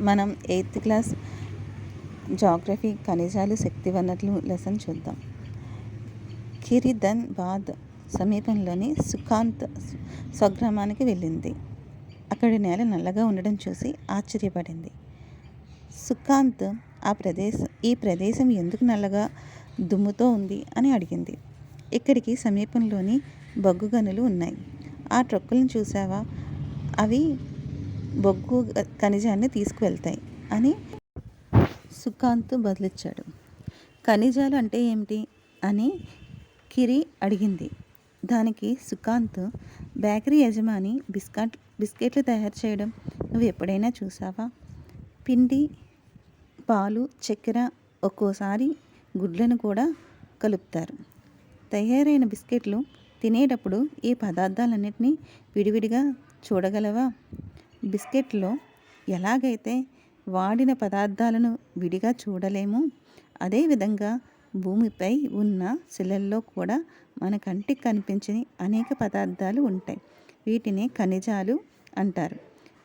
మనం eighth class geography ఖనిజాలు శక్తి వనరులు లెసన్ చూద్దాం. కిరిధన్ బాద్ సమీపంలోని సుఖాంత్ స్వగ్రామానికి వెళ్ళింది. అక్కడి నేల నల్లగా ఉండడం చూసి ఆశ్చర్యపడింది. సుఖాంత్ ఆ ప్రదేశం ఈ ప్రదేశం ఎందుకు నల్లగా దుమ్ముతో ఉంది అని అడిగింది. ఇక్కడికి సమీపంలోని బొగ్గు గనులు ఉన్నాయి. ఆ ట్రక్కులను చూసావా అవి బొగ్గు ఖనిజాన్ని తీసుకువెళ్తాయి అని సుఖాంత్ బదులిచ్చాడు. ఖనిజాలు అంటే ఏమిటి? అని కిరి అడిగింది. దానికి సుఖాంత్ బేకరీ యజమాని బిస్కట్ బిస్కెట్లు తయారు చేయడం నువ్వు ఎప్పుడైనా చూసావా? పిండి పాలు చక్కెర ఒక్కోసారి గుడ్లను కూడా కలుపుతారు. తయారైన బిస్కెట్లు తినేటప్పుడు ఈ పదార్థాలన్నిటినీ విడివిడిగా చూడగలవా? బిస్కెట్లో ఎలాగైతే వాడిన పదార్థాలను విడిగా చూడలేము అదేవిధంగా భూమిపై ఉన్న శిలల్లో కూడా మన కంటికి కనిపించని అనేక పదార్థాలు ఉంటాయి. వీటిని ఖనిజాలు అంటారు.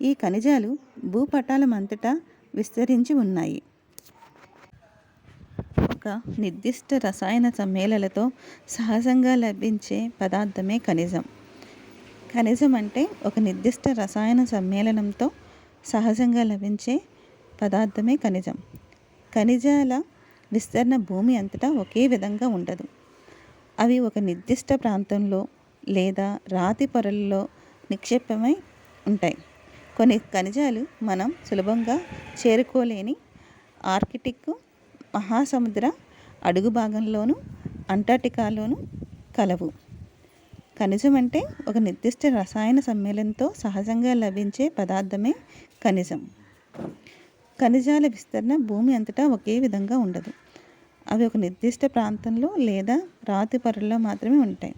ఈ ఖనిజాలు భూపటాల అంతటా విస్తరించి ఉన్నాయి. ఒక నిర్దిష్ట రసాయన సమ్మేళలతో సహజంగా లభించే పదార్థమే ఖనిజం. ఖనిజం అంటే ఒక నిర్దిష్ట రసాయన సమ్మేళనంతో సహజంగా లభించే పదార్థమే ఖనిజం. ఖనిజాల విస్తరణ భూమి అంతటా ఒకే విధంగా ఉండదు. అవి ఒక నిర్దిష్ట ప్రాంతంలో లేదా రాతి పొరల్లో నిక్షేపమై ఉంటాయి. కొన్ని ఖనిజాలు మనం సులభంగా చేరుకోలేని ఆర్కిటిక్ మహాసముద్ర అడుగు భాగంలోను అంటార్టికాలోనూ కలవు. ఖనిజం అంటే ఒక నిర్దిష్ట రసాయన సమ్మేళనంతో సహజంగా లభించే పదార్థమే ఖనిజం ఖనిజాల విస్తరణ భూమి అంతటా ఒకే విధంగా ఉండదు. అవి ఒక నిర్దిష్ట ప్రాంతంలో లేదా రాతి పొరల్లో మాత్రమే ఉంటాయి.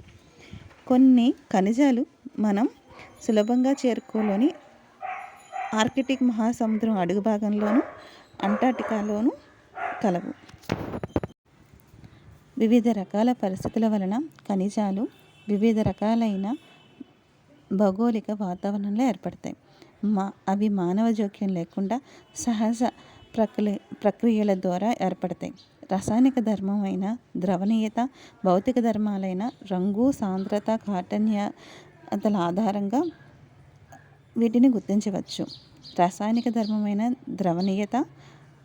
కొన్ని ఖనిజాలు మనం సులభంగా చేరుకోలేని ఆర్కిటిక్ మహాసముద్రం అడుగు భాగంలోను అంటార్టికాలోను కలవు. వివిధ రకాల పరిస్థితుల వలన ఖనిజాలు వివిధ రకాలైన భౌగోళిక వాతావరణంలో ఏర్పడతాయి. మా అవి మానవ జోక్యం లేకుండా సహజ ప్రక్రియ ప్రక్రియల ద్వారా ఏర్పడతాయి. రసాయనిక ధర్మం అయిన ద్రవణీయత భౌతిక ధర్మాలైన రంగు సాంద్రత కాఠిన్యతల ఆధారంగా వీటిని గుర్తించవచ్చు. రసాయనిక ధర్మమైన ద్రవణీయత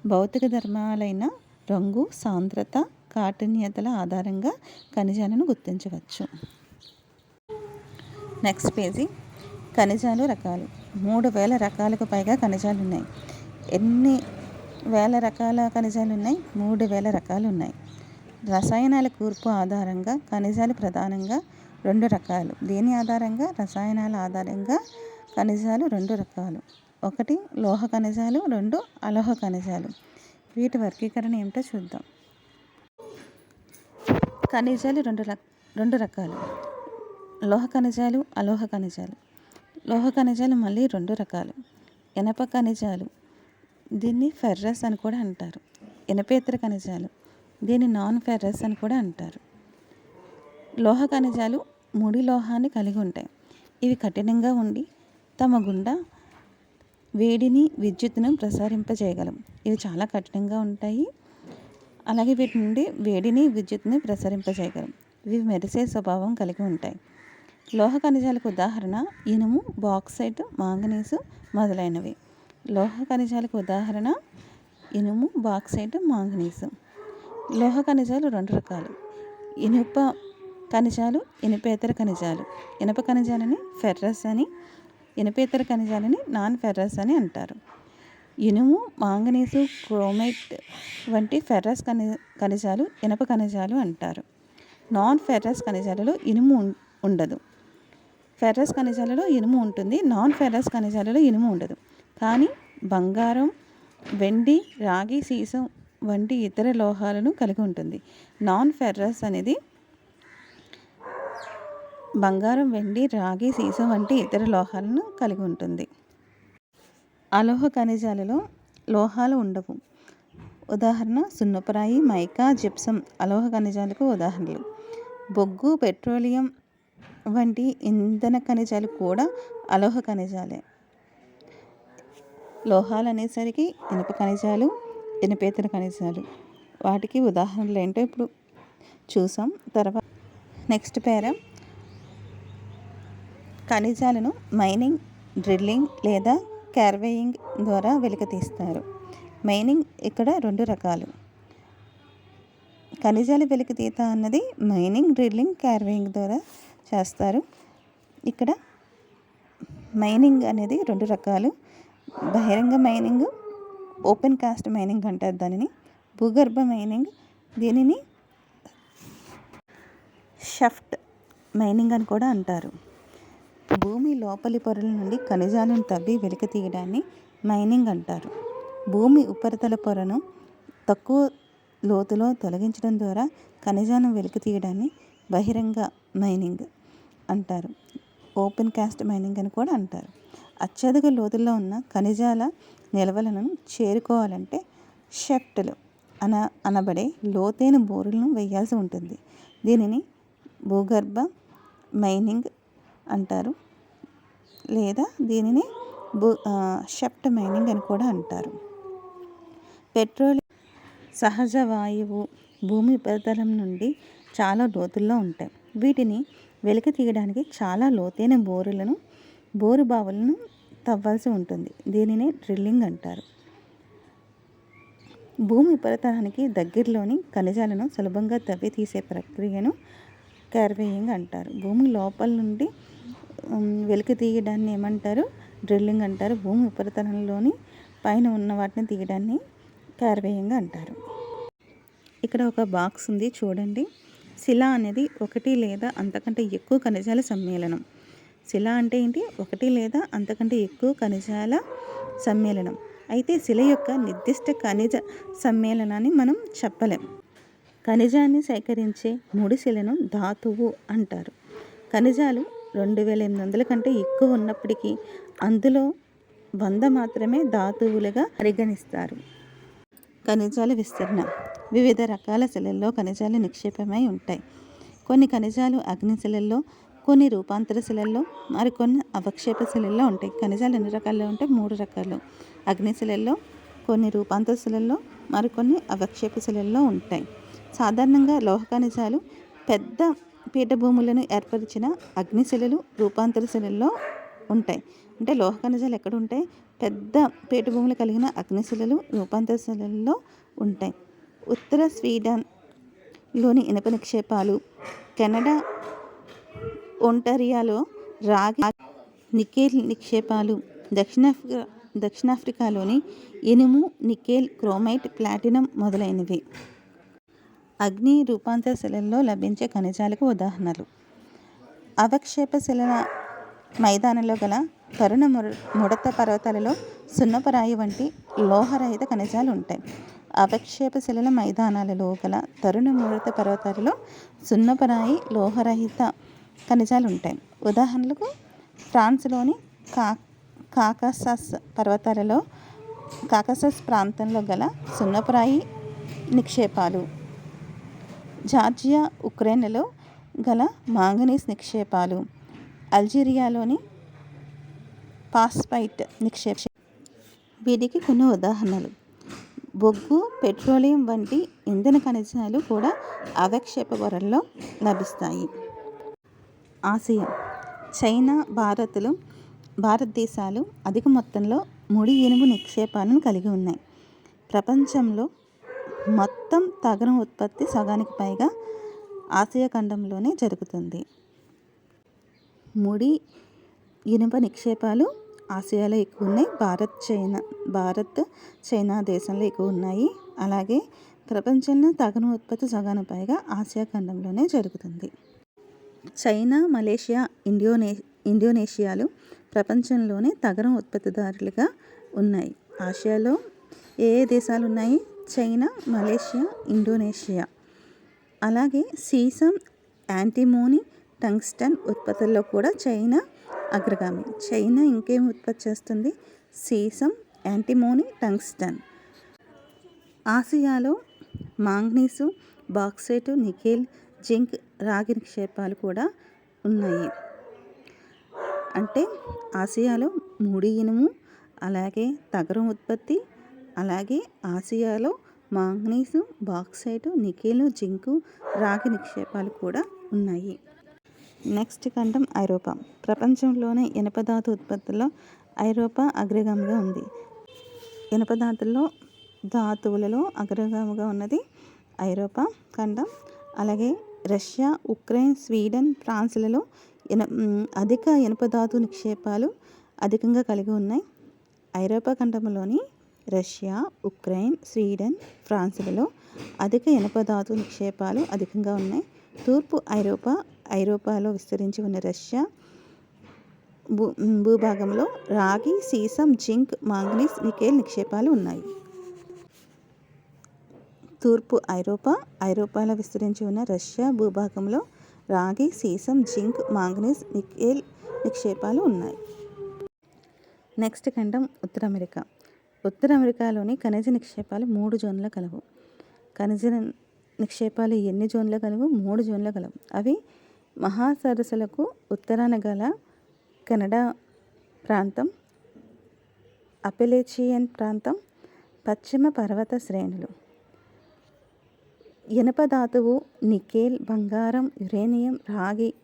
భౌతిక ధర్మాలైన రంగు సాంద్రత కాఠిన్యతల ఆధారంగా ఖనిజాలను గుర్తించవచ్చు. నెక్స్ట్ పేజీ ఖనిజాలు రకాలు. మూడు వేల రకాలకు పైగా ఖనిజాలు ఉన్నాయి ఎన్ని వేల రకాల ఖనిజాలు ఉన్నాయి మూడు వేల రకాలు ఉన్నాయి రసాయనాల కూర్పు ఆధారంగా ఖనిజాలు ప్రధానంగా రెండు రకాలు. దీని ఆధారంగా? రసాయనాల ఆధారంగా ఖనిజాలు రెండు రకాలు. ఒకటి లోహ ఖనిజాలు రెండు అలోహ ఖనిజాలు. వీటి వర్గీకరణ ఏమిటో చూద్దాం. ఖనిజాలు రెండు రక రెండు రకాలు. లోహ ఖనిజాలు అలోహ ఖనిజాలు. లోహ ఖనిజాలు మళ్ళీ రెండు రకాలు. ఇనప ఖనిజాలు దీన్ని ఫెర్రస్ అని కూడా అంటారు. ఇనపేతర ఖనిజాలు దీన్ని నాన్ ఫెర్రస్ అని కూడా అంటారు. లోహ ఖనిజాలు ముడి లోహాన్ని కలిగి ఉంటాయి. ఇవి కఠినంగా ఉండి తమ గుండా వేడిని విద్యుత్తును ప్రసరింపజేయగలం ఇవి చాలా కఠినంగా ఉంటాయి. అలాగే వీటి నుండి వేడిని విద్యుత్తుని ప్రసరింపజేయగలం ఇవి మెరిసే స్వభావం కలిగి ఉంటాయి. లోహ ఖనిజాలకు ఉదాహరణ ఇనుము బాక్సైట్ మాంగనీసు మొదలైనవి. లోహ ఖనిజాలకు ఉదాహరణ ఇనుము బాక్సైట్ మాంగనీసు. లోహ ఖనిజాలు రెండు రకాలు. ఇనుప ఖనిజాలు ఇనుపేతర ఖనిజాలు. ఇనుప ఖనిజాలని ఫెర్రస్ అని ఇనుపేతర ఖనిజాలని నాన్ ఫెర్రస్ అని అంటారు. ఇనుము మాంగనీసు క్రోమైట్ వంటి ఫెర్రస్ ఖని ఖనిజాలు ఇనుప ఖనిజాలు అంటారు. నాన్ ఫెర్రస్ ఖనిజాలలో ఇనుము ఉండదు. ఫెర్రస్ ఖనిజాలలో ఇనుము ఉంటుంది. నాన్ ఫెర్రస్ ఖనిజాలలో ఇనుము ఉండదు. కానీ బంగారం వెండి రాగి సీసం వంటి ఇతర లోహాలను కలిగి ఉంటుంది. నాన్ ఫెర్రస్ అనేది బంగారం వెండి రాగి సీసం వంటి ఇతర లోహాలను కలిగి ఉంటుంది. అలోహ ఖనిజాలలో లోహాలు ఉండవు. ఉదాహరణ సున్నపరాయి మైకా జిప్సం అలోహ ఖనిజాలకు ఉదాహరణలు. బొగ్గు పెట్రోలియం వంటి ఇంధన ఖనిజాలు కూడా అలోహ ఖనిజాలే. లోహాలు అనేసరికి ఇనుప ఖనిజాలు ఇనుపేతర ఖనిజాలు. వాటికి ఉదాహరణలు ఏంటో ఇప్పుడు చూసాం. తర్వాత నెక్స్ట్ పేర? ఖనిజాలను మైనింగ్ డ్రిల్లింగ్ లేదా క్యార్వేయింగ్ ద్వారా వెలికితీస్తారు మైనింగ్ ఇక్కడ రెండు రకాలు. ఖనిజాల వెలికితీత అన్నది మైనింగ్ డ్రిల్లింగ్ క్యార్వేయింగ్ ద్వారా చేస్తారు ఇక్కడ మైనింగ్ అనేది రెండు రకాలు. బహిరంగ మైనింగ్ ఓపెన్ కాస్ట్ మైనింగ్ అంటారు దానిని. భూగర్భ మైనింగ్ దీనిని షఫ్ట్ మైనింగ్ అని కూడా అంటారు. భూమి లోపలి పొరల నుండి ఖనిజాలను తవ్వి వెలికి తీయడాన్ని మైనింగ్ అంటారు. భూమి ఉపరితల పొరను తక్కువ లోతులో తొలగించడం ద్వారా ఖనిజాలను వెలికి తీయడాన్ని బహిరంగ మైనింగ్ అంటారు. ఓపెన్ క్యాస్ట్ మైనింగ్ అని కూడా అంటారు. అత్యధిక లోతుల్లో ఉన్న ఖనిజాల నిల్వలను చేరుకోవాలంటే షెఫ్ట్లు అన అనబడే లోతైన బోరులను వేయాల్సి ఉంటుంది. దీనిని భూగర్భ మైనింగ్ అంటారు. లేదా దీనిని భూ షెఫ్ట్ మైనింగ్ అని కూడా అంటారు. పెట్రోల్ సహజ వాయువు భూమి ఉపరితలం నుండి చాలా లోతుల్లో ఉంటాయి. వీటిని వెలికి తీయడానికి చాలా లోతైన బోరులను బోరు బావులను తవ్వాల్సి ఉంటుంది. దీనినే డ్రిల్లింగ్ అంటారు. భూమి ఉపరితలానికి దగ్గరలోని ఖనిజాలను సులభంగా తవ్వి తీసే ప్రక్రియను క్యార్వేయింగ్ అంటారు. భూమి లోపల నుండి వెలికి తీయడాన్ని ఏమంటారు? డ్రిల్లింగ్ అంటారు. భూమి ఉపరితలంలోని పైన ఉన్న వాటిని తీయడాన్ని క్యార్వేయింగ్ అంటారు. ఇక్కడ ఒక బాక్స్ ఉంది చూడండి. శిల అనేది ఒకటి లేదా అంతకంటే ఎక్కువ ఖనిజాల సమ్మేళనం. శిల అంటే ఏంటి? ఒకటి లేదా అంతకంటే ఎక్కువ ఖనిజాల సమ్మేళనం. అయితే శిల యొక్క నిర్దిష్ట ఖనిజ సమ్మేళనాన్ని మనం చెప్పలేం. ఖనిజాన్ని సేకరించే ముడి శిలను ధాతువు అంటారు. ఖనిజాలు రెండు వేల ఎనిమిది వందల కంటే ఎక్కువ ఉన్నప్పటికీ అందులో వంద మాత్రమే ధాతువులుగా పరిగణిస్తారు. ఖనిజాల విస్తరణ. వివిధ రకాల శిలల్లో ఖనిజాలు నిక్షేపమై ఉంటాయి. కొన్ని ఖనిజాలు అగ్నిశిలల్లో కొన్ని రూపాంతర శిలల్లో మరికొన్ని అవక్షేప శిలల్లో ఉంటాయి. ఖనిజాలు ఎన్ని రకాల్లో ఉంటాయి? మూడు రకాలు. అగ్నిశిలల్లో కొన్ని రూపాంతర శిలల్లో మరికొన్ని అవక్షేప శిలల్లో ఉంటాయి. సాధారణంగా లోహ ఖనిజాలు పెద్ద పీఠభూములను ఏర్పరిచిన అగ్నిశిలలు రూపాంతర శిలల్లో ఉంటాయి. అంటే లోహ ఖనిజాలు ఎక్కడ ఉంటాయి? పెద్ద పీఠభూములు కలిగిన అగ్నిశిలలు రూపాంతర శిలల్లో ఉంటాయి. ఉత్తర స్వీడన్లోని ఇనుప నిక్షేపాలు కెనడా ఒంటరియాలో రాగి నికేల్ నిక్షేపాలు దక్షిణాఫ్రికా దక్షిణాఫ్రికాలోని ఇనుము నికేల్ క్రోమైట్ ప్లాటినం మొదలైనవి. అగ్ని రూపాంతర శిలల్లో లభించే ఖనిజాలకు ఉదాహరణలు. అవక్షేప శిలల మైదానంలో గల తరుణ ముడత పర్వతాలలో సున్నపరాయి వంటి లోహరహిత ఖనిజాలు ఉంటాయి అవక్షేప శిలల మైదానాలలో గల తరుణ ముడత పర్వతాలలో సున్నపరాయి లోహరహిత ఖనిజాలు ఉంటాయి ఉదాహరణలకు ఫ్రాన్స్లోని కా కాకసస్ పర్వతాలలో కాకసస్ ప్రాంతంలో గల సున్నపరాయి నిక్షేపాలు. జార్జియా ఉక్రెయిన్లో గల మాంగనీస్ నిక్షేపాలు. అల్జీరియాలోని పాస్పైట్ నిక్షేప వీటికి కొన్ని ఉదాహరణలు. బొగ్గు పెట్రోలియం వంటి ఇంధన ఖనిజాలు కూడా అవక్షేప పొరల్లో లభిస్తాయి. ఆసియా చైనా భారత్లు భారతదేశాలు అధిక మొత్తంలో ముడి ఇనుము నిక్షేపాలను కలిగి ఉన్నాయి. ప్రపంచంలో మొత్తం తగరం ఉత్పత్తి సగానికి పైగా ఆసియా ఖండంలోనే జరుగుతుంది. ముడి ఇనుప నిక్షేపాలు ఆసియాలో ఎక్కువ ఉన్నాయి భారత్ చైనా భారత్ చైనా దేశంలో ఎక్కువ ఉన్నాయి అలాగే ప్రపంచంలో తగను ఉత్పత్తి సగాను పైగా ఆసియా ఖండంలోనే జరుగుతుంది. చైనా మలేషియా ఇండోనే ఇండోనేషియాలు ప్రపంచంలోనే తగరం ఉత్పత్తిదారులుగా ఉన్నాయి. ఆసియాలో ఏ ఏ దేశాలు ఉన్నాయి? China Malaysia Indonesia. అలాగే సీసం యాంటీమోని టంగ్స్టన్ ఉత్పత్తుల్లో కూడా చైనా అగ్రగామి. చైనా ఇంకేం ఉత్పత్తి చేస్తుంది? సీసం యాంటీమోని టంగ్స్టన్. ఆసియాలో మాంగ్నీసు బాక్సైటు నికెల్ జింక్ రాగి నిక్షేపాలు కూడా ఉన్నాయి. అంటే ఆసియాలో ముడి ఇనుము అలాగే తగరం ఉత్పత్తి అలాగే ఆసియాలో మాంగ్నీసు బాక్సైటు నికెలు జింకు రాగి నిక్షేపాలు కూడా ఉన్నాయి. నెక్స్ట్ ఖండం ఐరోపా. ప్రపంచంలోనే ఇనపధాతు ఉత్పత్తిలో ఐరోపా అగ్రగామిగా ఉంది. ఇనపధాతుల్లో ధాతువులలో అగ్రగామిగా ఉన్నది ఐరోపా ఖండం అలాగే రష్యా ఉక్రెయిన్ స్వీడన్ ఫ్రాన్స్లలో ఇన అధిక ఇనుపధాతు నిక్షేపాలు అధికంగా కలిగి ఉన్నాయి. ఐరోపా ఖండంలోని రష్యా ఉక్రెయిన్ స్వీడన్ ఫ్రాన్స్లలో అధిక ఇనుపధాతు నిక్షేపాలు అధికంగా ఉన్నాయి. తూర్పు ఐరోపా ఐరోపాలో విస్తరించి ఉన్న రష్యా భూ భూభాగంలో రాగి సీసం జింక్ మాంగనీస్ నికేల్ నిక్షేపాలు ఉన్నాయి. తూర్పు ఐరోపా ఐరోపాలో విస్తరించి ఉన్న రష్యా భూభాగంలో రాగి సీసం జింక్ మాంగనీస్ నికేల్ నిక్షేపాలు ఉన్నాయి. నెక్స్ట్ ఖండం ఉత్తర అమెరికా ఉత్తర అమెరికాలోని ఖనిజ నిక్షేపాలు మూడు జోన్ల కలవు. ఖనిజ నిక్షేపాలు ఎన్ని జోన్ల కలవు? మూడు జోన్ల కలవు. అవి మహాసరస్సులకు ఉత్తరాన గల కెనడా ప్రాంతం అపెలేచియన్ ప్రాంతం పశ్చిమ పర్వత శ్రేణులు. ఇనప ధాతువు నికేల్ బంగారం యురేనియం రాగి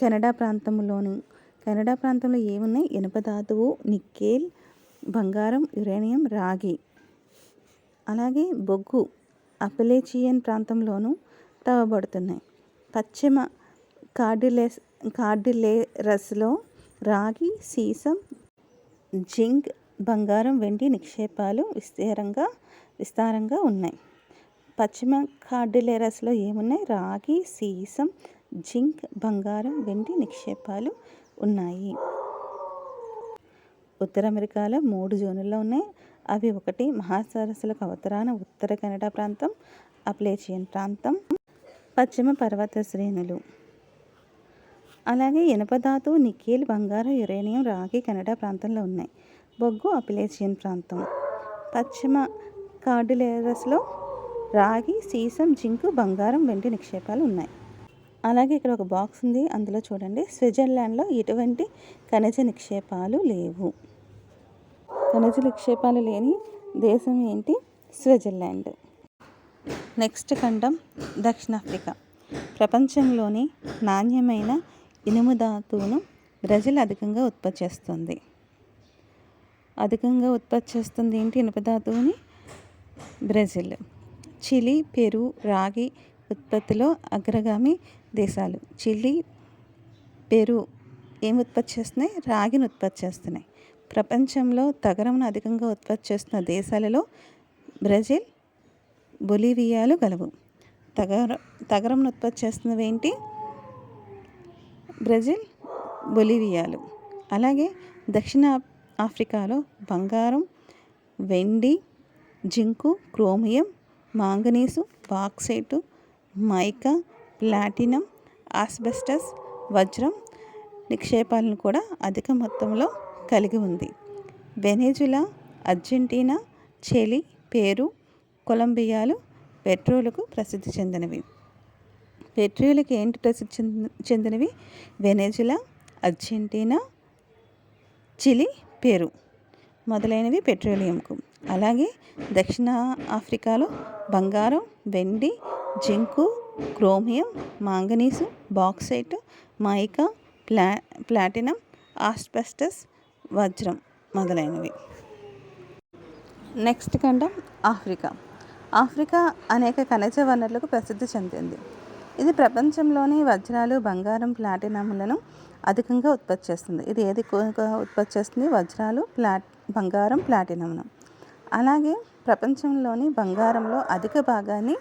కెనడా ప్రాంతంలోను కెనడా ప్రాంతంలో ఏమున్నాయి? ఇనుప ధాతువు నిక్కేల్ బంగారం యురేనియం రాగి. అలాగే బొగ్గు అపలేచియన్ ప్రాంతంలోనూ తవ్వబడుతున్నాయి. పశ్చిమ కార్డిలెస్ కార్డిలేరస్లో రాగి సీసం జింక్ బంగారం వెండి నిక్షేపాలు విస్తారంగా విస్తారంగా ఉన్నాయి. పశ్చిమ కార్డిలేరస్లో ఏమున్నాయి? రాగి సీసం జింక్ బంగారం వెండి నిక్షేపాలు ఉన్నాయి. ఉత్తర అమెరికాలో మూడు జోనుల్లో ఉన్నాయి. అవి ఒకటి మహాసరస్సులకు అవతరాన ఉత్తర కెనడా ప్రాంతం అప్లేచియన్ ప్రాంతం పశ్చిమ పర్వత శ్రేణులు. అలాగే ఇనపధాతు నికేల్ బంగారం యురేనియం రాగి కెనడా ప్రాంతంలో ఉన్నాయి. బొగ్గు అపిలేషియన్ ప్రాంతం. పశ్చిమ కార్డిలేరస్లో రాగి సీసం జింకు బంగారం వెండి నిక్షేపాలు ఉన్నాయి. అలాగే ఇక్కడ ఒక బాక్స్ ఉంది. అందులో చూడండి. స్విట్జర్లాండ్లో ఎటువంటి ఖనిజ నిక్షేపాలు లేవు. ఖనిజ నిక్షేపాలు లేని దేశం ఏంటి? స్విట్జర్లాండ్. నెక్స్ట్ ఖండం దక్షిణాఫ్రికా. ప్రపంచంలోని నాణ్యమైన ఇనుము ధాతువును బ్రెజిల్ అధికంగా ఉత్పత్తి చేస్తుంది. అధికంగా ఉత్పత్తి చేస్తుంది ఏంటి? ఇనుప ధాతువుని బ్రెజిల్. చిలీ పెరు రాగి ఉత్పత్తిలో అగ్రగామి దేశాలు. చిలీ పెరు ఏం ఉత్పత్తి చేస్తున్నాయి? రాగిని ఉత్పత్తి చేస్తున్నాయి. ప్రపంచంలో తగరంను అధికంగా ఉత్పత్తి చేస్తున్న దేశాలలో బ్రెజిల్ బొలివియాలు గలవు. తగర తగరంను ఉత్పత్తి చేస్తున్నవి ఏంటి? బ్రెజిల్ బొలివియాలు. అలాగే దక్షిణ ఆఫ్రికాలో బంగారం వెండి zinc chromium manganese bauxite mica platinum asbestos వజ్రం నిక్షేపాలను కూడా అధిక మొత్తంలో కలిగి ఉంది. వెనేజులా అర్జెంటీనా చెలి పేరు కొలంబియాలు పెట్రోలుకు ప్రసిద్ధి చెందినవి. పెట్రోల్కి ఏంటి ప్రసిద్ధి చెందినవి? వెనేజులా అర్జెంటీనా చిలి పెరు మొదలైనవి పెట్రోలియంకు. అలాగే దక్షిణ ఆఫ్రికాలో బంగారం వెండి zinc chromium manganese bauxite mica ప్లా ప్లాటినం ఆస్పెస్టస్ వజ్రం మొదలైనవి. నెక్స్ట్ ఖండం ఆఫ్రికా. ఆఫ్రికా అనేక ఖనిజ వనరులకు ప్రసిద్ధి చెందింది. ఇది ప్రపంచంలోని వజ్రాలు బంగారం ప్లాటినంలను అధికంగా ఉత్పత్తి చేస్తుంది. ఇది ఏది ఉత్పత్తి చేస్తుంది? వజ్రాలు ప్లాట్ బంగారం ప్లాటినంను అలాగే ప్రపంచంలోని బంగారంలో అధిక భాగాన్ని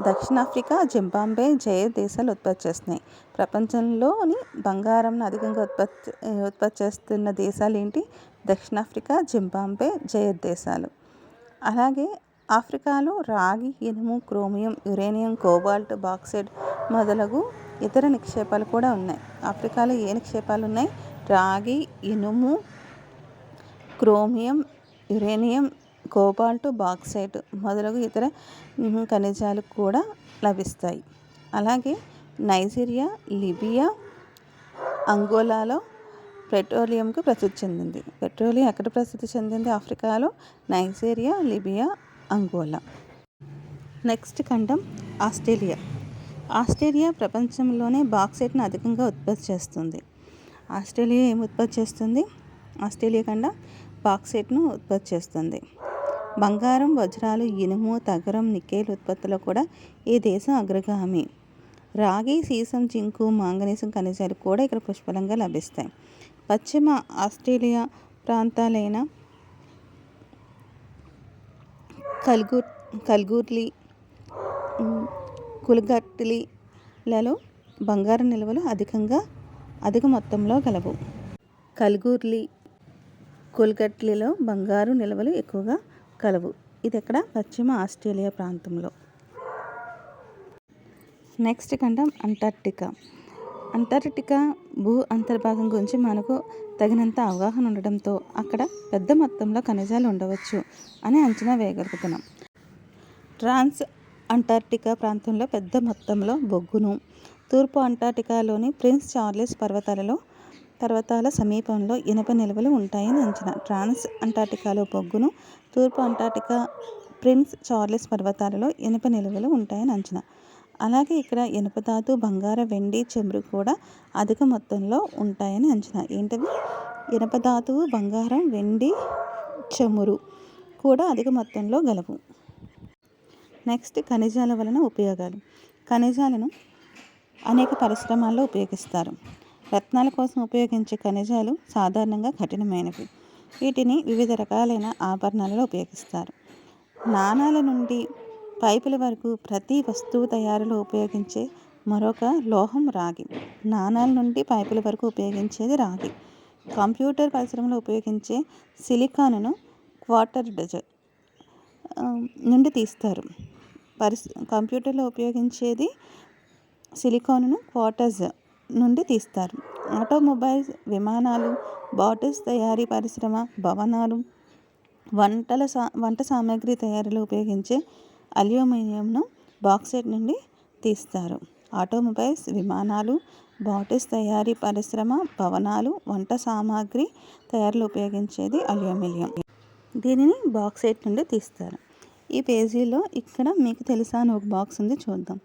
దక్షిణాఫ్రికా జింబాంబే జయర్ దేశాలు ఉత్పత్తి చేస్తున్నాయి. ప్రపంచంలోని బంగారంను అధికంగా ఉత్పత్తి ఉత్పత్తి చేస్తున్న దేశాలు ఏంటి? దక్షిణాఫ్రికా జింబాంబే జయర్ దేశాలు. అలాగే ఆఫ్రికాలో రాగి ఇనుము క్రోమియం యురేనియం కోబాల్ట్ బాక్సైడ్ మొదలగు ఇతర నిక్షేపాలు కూడా ఉన్నాయి. ఆఫ్రికాలో ఏ నిక్షేపాలు ఉన్నాయి? రాగి ఇనుము క్రోమియం యురేనియం కోబాల్ట్ బాక్సైట్ మొదలగు ఇతర ఖనిజాలు కూడా లభిస్తాయి. అలాగే నైజీరియా లిబియా అంగోలాలో పెట్రోలియంకు ప్రసిద్ధి చెందింది. పెట్రోలియం ఎక్కడ ప్రసిద్ధి చెందింది? ఆఫ్రికాలో నైజీరియా లిబియా అంగోలా. నెక్స్ట్ ఖండం ఆస్ట్రేలియా. ఆస్ట్రేలియా ప్రపంచంలోనే బాక్సైట్ను అధికంగా ఉత్పత్తి చేస్తుంది. ఆస్ట్రేలియా ఏం ఉత్పత్తి చేస్తుంది? ఆస్ట్రేలియా ఖండ బాక్సైట్ను ఉత్పత్తి చేస్తుంది. బంగారం వజ్రాలు ఇనుము తగరం నికేల్ ఉత్పత్తిలో కూడా ఈ దేశం అగ్రగామి? రాగి సీసం జింకు మాంగనీసం ఖనిజాలు కూడా ఇక్కడ పుష్కలంగా లభిస్తాయి. పశ్చిమ ఆస్ట్రేలియా ప్రాంతాలైన కల్గూ కల్గూర్లీ కులగట్టిలలో బంగారు నిల్వలు అధికంగా అధిక మొత్తంలో కలవు కల్గూర్లీ కుల్గట్లీలో బంగారు నిల్వలు ఎక్కువగా కలవు ఇది ఎక్కడ పశ్చిమ ఆస్ట్రేలియా ప్రాంతంలో. నెక్స్ట్ ఖండం అంటార్క్టికా. అంటార్క్టికా భూ అంతర్భాగం గురించి మనకు తగినంత అవగాహన ఉండడంతో అక్కడ పెద్ద మొత్తంలో ఖనిజాలు ఉండవచ్చు అని అంచనా వేయగలుగుతున్నాం. ట్రాన్స్ అంటార్క్టికా ప్రాంతంలో పెద్ద మొత్తంలో బొగ్గును తూర్పు అంటార్క్టికాలోని ప్రిన్స్ చార్లెస్ పర్వతాలలో పర్వతాల సమీపంలో ఇనుప నిల్వలు ఉంటాయని అంచనా. ట్రాన్స్ అంటార్క్టికాలో బొగ్గును తూర్పు అంటార్క్టికా ప్రిన్స్ చార్లెస్ పర్వతాలలో ఇనుప నిల్వలు ఉంటాయని అంచనా. అలాగే ఇక్కడ ఇనుప ధాతు బంగార వెండి చమురు కూడా అధిక మొత్తంలో ఉంటాయని అంచనా. ఏంటవి ఇనుప ధాతువు బంగారం వెండి చమురు కూడా అధిక మొత్తంలో గలవు. నెక్స్ట్ ఖనిజాల వలన ఉపయోగాలు. ఖనిజాలను అనేక పరిశ్రమాల్లో ఉపయోగిస్తారు. రత్నాల కోసం ఉపయోగించే ఖనిజాలు సాధారణంగా కఠినమైనవి. వీటిని వివిధ రకాలైన ఆభరణాలలో ఉపయోగిస్తారు. నాణాల నుండి పైపుల వరకు ప్రతి వస్తువు తయారీలో ఉపయోగించే మరొక లోహం రాగి. నాణాల నుండి పైపుల వరకు ఉపయోగించేది రాగి. కంప్యూటర్ పరిశ్రమలో ఉపయోగించే సిలికాన్ను క్వార్టర్ డజన్ నుండి తీస్తారు. పరిస్ కంప్యూటర్లో ఉపయోగించేది సిలికాన్ను క్వార్టర్స్ నుండి తీస్తారు. ఆటోమొబైల్స్ విమానాలు బాటిల్స్ తయారీ పరిశ్రమ భవనాలు వంటల సా వంట సామాగ్రి తయారీలో ఉపయోగించే అల్యూమినియంను బాక్సైట్ నుండి తీస్తారు. ఆటోమొబైల్స్ విమానాలు బాటిల్స్ తయారీ పరిశ్రమ భవనాలు వంట సామాగ్రి తయారీలో ఉపయోగించేది అల్యూమినియం. దీనిని బాక్సైట్ నుండి తీస్తారు. ఈ పేజీలో ఇక్కడ మీకు తెలుసా అని ఒక బాక్స్ ఉంది చూద్దాం.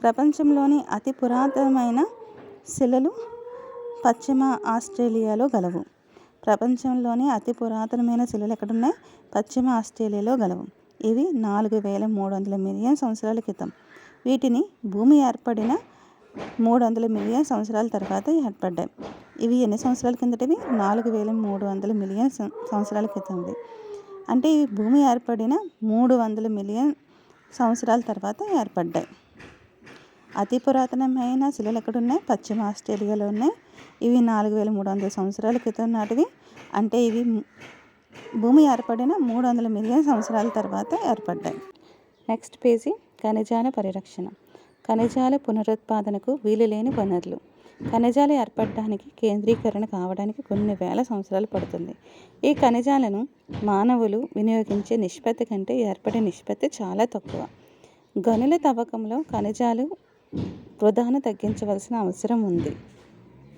ప్రపంచంలోని అతి పురాతనమైన శిలలు పశ్చిమ ఆస్ట్రేలియాలో గలవు. ప్రపంచంలోని అతి పురాతనమైన శిలలు ఎక్కడున్నాయి? పశ్చిమ ఆస్ట్రేలియాలో గలవు. ఇవి నాలుగు వేల మూడు వందల మిలియన్ సంవత్సరాల క్రితం. వీటిని భూమి ఏర్పడిన మూడు వందల మిలియన్ సంవత్సరాల తర్వాత ఏర్పడ్డాయి. ఇవి ఎన్ని సంవత్సరాల కిందటివి నాలుగు వేల మూడు వందల మిలియన్ సంవత్సరాల క్రితంవి. అంటే ఇవి భూమి ఏర్పడిన మూడు వందల మిలియన్ సంవత్సరాల తర్వాత ఏర్పడ్డాయి. అతి పురాతనమైన శిలలు ఎక్కడున్నాయి? పశ్చిమ ఆస్ట్రేలియాలో ఉన్నాయి. ఇవి నాలుగు వేల మూడు వందల సంవత్సరాల క్రితం నాటివి. అంటే ఇవి భూమి ఏర్పడిన మూడు వందల మిలియన్ సంవత్సరాల తర్వాత ఏర్పడ్డాయి. నెక్స్ట్ పేజీ ఖనిజాల పరిరక్షణ. ఖనిజాల పునరుత్పాదనకు వీలులేని వనరులు. ఖనిజాలు ఏర్పడడానికి కేంద్రీకరణ కావడానికి కొన్ని వేల సంవత్సరాలు పడుతుంది. ఈ ఖనిజాలను మానవులు వినియోగించే నిష్పత్తి కంటే ఏర్పడే నిష్పత్తి చాలా తక్కువ. గనుల తవ్వకంలో ఖనిజాలు వృధాను తగ్గించవలసిన అవసరం ఉంది.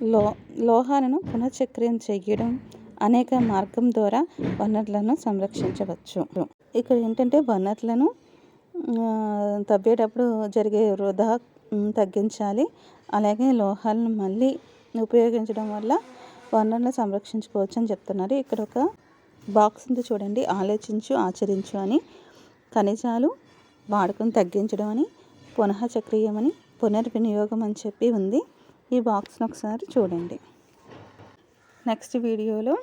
లో లోహాలను పునఃచక్రం చేయడం అనేక మార్గం ద్వారా వనరులను సంరక్షించవచ్చు. ఇక్కడ ఏంటంటే వనరులను తవ్వేటప్పుడు జరిగే వృధా తగ్గించాలి. అలాగే లోహాలను మళ్ళీ ఉపయోగించడం వల్ల వనరులను సంరక్షించుకోవచ్చు అని చెప్తున్నారు. ఇక్కడ ఒక బాక్స్ ఉంది చూడండి. ఆలోచించు ఆచరించు అని. ఖనిజాలు వాడకం తగ్గించడం అని పునఃచక్రీయం అని పునర్వినియోగం అని చెప్పి ఉంది. ఈ బాక్స్ని ఒకసారి చూడండి. నెక్స్ట్ వీడియోలో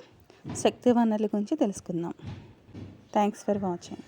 శక్తి వనరుల గురించి తెలుసుకుందాం. Thanks for watching